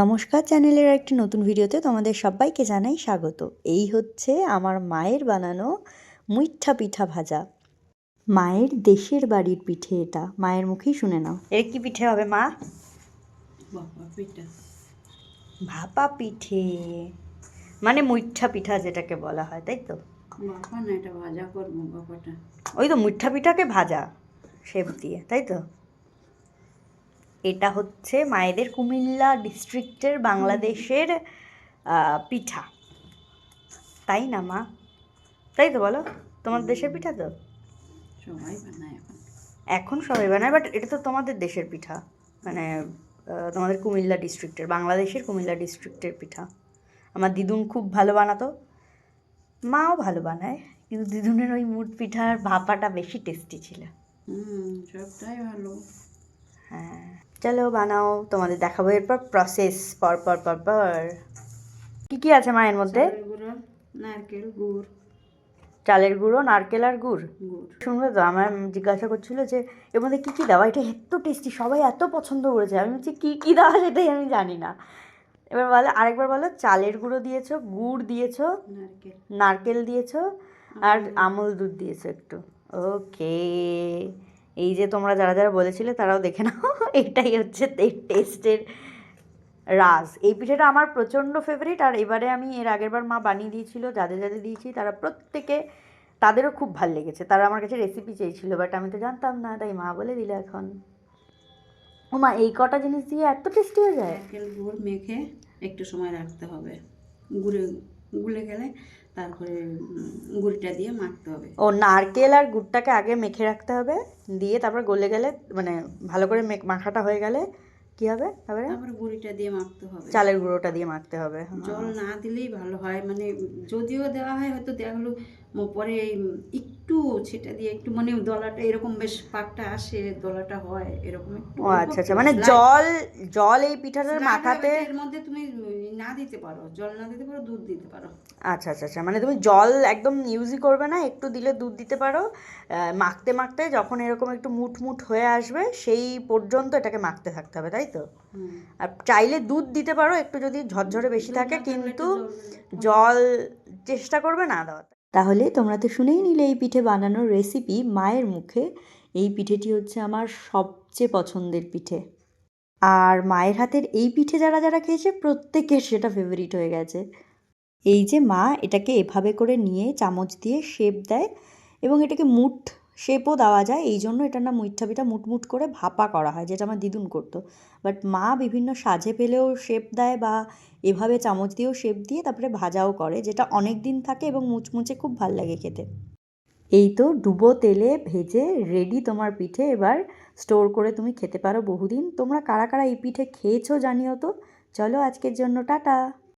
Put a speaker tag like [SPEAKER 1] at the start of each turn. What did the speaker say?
[SPEAKER 1] নমস্কার চ্যানেলের একটি নতুন ভিডিওতে তোমাদের সবাইকে জানাই স্বাগত। এই হচ্ছে আমার মায়ের বানানো মুইঠা পিঠা ভাজা। মায়ের দেশের বাড়ির পিঠে এটা। মায়ের মুখেই শুনে নাও। এর কি পিঠে হবে মা? ভাপা পিঠে। মানে মুইঠা পিঠা যেটাকে বলা হয় তাই তো?
[SPEAKER 2] ভাজা
[SPEAKER 1] ওই তো মুইঠা পিঠাকে ভাজা শেপ দিয়ে তাই তো? এটা হচ্ছে মায়েদের কুমিল্লা ডিস্ট্রিক্টের বাংলাদেশের পিঠা। তাই না মা? তাই তো বলো তোমার দেশের পিঠা তো?
[SPEAKER 2] সবাই বানায় এখন।
[SPEAKER 1] এখন সবাই বানায় বাট এটা তো তোমাদের দেশের পিঠা। মানে তোমাদের কুমিল্লা ডিস্ট্রিক্টের বাংলাদেশের কুমিল্লা ডিস্ট্রিক্টের পিঠা। আমার দিদুন খুব ভালো বানাতো। মাও ভালো বানায় কিন্তু দিদুনের ওই মুট পিঠার ভাপাটা বেশি টেস্টি ছিল।
[SPEAKER 2] হুম সবটাই ভালো।
[SPEAKER 1] হ্যাঁ। চলো বানাও তোমাদের দেখাবো। এরপর প্রসেস পর পর পর পর। কী কী আছে মায়ের মধ্যে?
[SPEAKER 2] চালের গুঁড়ো নারকেল গুড়।
[SPEAKER 1] চালের গুঁড়ো নারকেল আর গুড়?
[SPEAKER 2] গুড়।
[SPEAKER 1] শুনবে তো আমার জিজ্ঞাসা করছিল যে এর মধ্যে কী কী দেওয়া এটা এত টেস্টি সবাই এত পছন্দ করেছে। আমি বলছি কী কী দেওয়া সেটাই আমি জানি না। এবার বলো আরেকবার বলো চালের গুঁড়ো দিয়েছ গুড় দিয়েছ
[SPEAKER 2] নারকেল।
[SPEAKER 1] দিয়েছ আর আমল। দুধ দিয়েছ একটু। ওকে এই যে তোমরা যারা যারা বলেছিলে তারাও দেখে নাও, এটাই হচ্ছে টেস্টের রাজ। এই পিঠাটা আমার প্রচণ্ড ফেভারিট আর এবারে আমি এর আগের বার মা বানিয়ে দিয়েছিল, যাদের যাদের দিয়েছি তারা প্রত্যেকে, তাদেরও খুব ভালো লেগেছে। তারা আমার কাছে রেসিপি চেয়েছিল বাট আমি তো জানতাম না, তাই মা বলে দিল এখন। ও মা, এই কটা জিনিস দিয়ে এত টেস্টি হয়ে যায়।
[SPEAKER 2] গুড় মেখে একটু সময় রাখতে হবে। গুড়ে গুলে গেলে তারপরে গুড়টা দিয়ে মাখতে হবে।
[SPEAKER 1] ও নারকেল আর গুড়টাকে আগে মেখে রাখতে হবে দিয়ে তারপর গলে গেলে মানে ভালো করে মেখ- মাখাটা হয়ে গেলে কি হবে তারপরে?
[SPEAKER 2] তারপরে গুড়িটা দিয়ে মাখতে হবে।
[SPEAKER 1] চালের গুঁড়োটা দিয়ে মাখতে হবে।
[SPEAKER 2] জল না দিলেই ভালো হয় মানে যদিও দেওয়া হয় হয়তো দেওয়া হলো পরে একটু সেটা দিয়ে একটু মানে দলাটা এরকম বেশ পাকটা আসে দলাটা হয় এরকম একটু
[SPEAKER 1] ও আচ্ছা আচ্ছা। মানে জল জল এই পিঠাটার মাখাতে
[SPEAKER 2] এর মধ্যে তুমি না দিতে পারো জল না দিতে পারো দুধ দিতে পারো।
[SPEAKER 1] আচ্ছা আচ্ছা আচ্ছা। মানে তুমি জল একদম ইউজই করবে না একটু দিলে দুধ দিতে পারো। মাখতে মাখতে যখন এরকম একটু মুট মুট হয়ে আসবে সেই পর্যন্ত এটাকে মাখতে থাকতে হবে তাই তো? আর চাইলে দুধ দিতে পারো একটু যদি ঝরঝরে বেশি থাকে কিন্তু জল- চেষ্টা করবে না দেওয়ার তাহলে তোমরা তো শুনেই নিলে এই পিঠে বানানোর রেসিপি মায়ের মুখে। এই পিঠেটি হচ্ছে আমার সবচেয়ে পছন্দের পিঠে। আর মায়ের হাতের এই পিঠে যারা যারা খেয়েছে, প্রত্যেকের সেটা ফেভারিট হয়ে গেছে। এই যে মা এটাকে এভাবে করে নিয়ে চামচ দিয়ে শেপ দেয় এবং এটাকে মুঠ শেপও দেওয়া যায়। এই জন্য এটার নাম মুইঠা পিঠা মুটমুট করে ভাপা করা হয়, যেটা আমার দিদুন করতো। বাট মা বিভিন্ন সাজে পেলেও শেপ দেয় বা এভাবে চামচ দিয়েও শেপ দিয়ে তারপরে ভাজাও করে, যেটা অনেক দিন থাকে এবং মুচমুচে খুব ভালো লাগে খেতে। এই তো ডুবো তেলে ভেজে রেডি তোমার পিঠে এবার স্টোর করে তুমি খেতে পারো বহুদিন। তোমরা কারা কারা এই পিঠে খেয়েছো জানিও তো। চলো আজকের জন্য টাটা।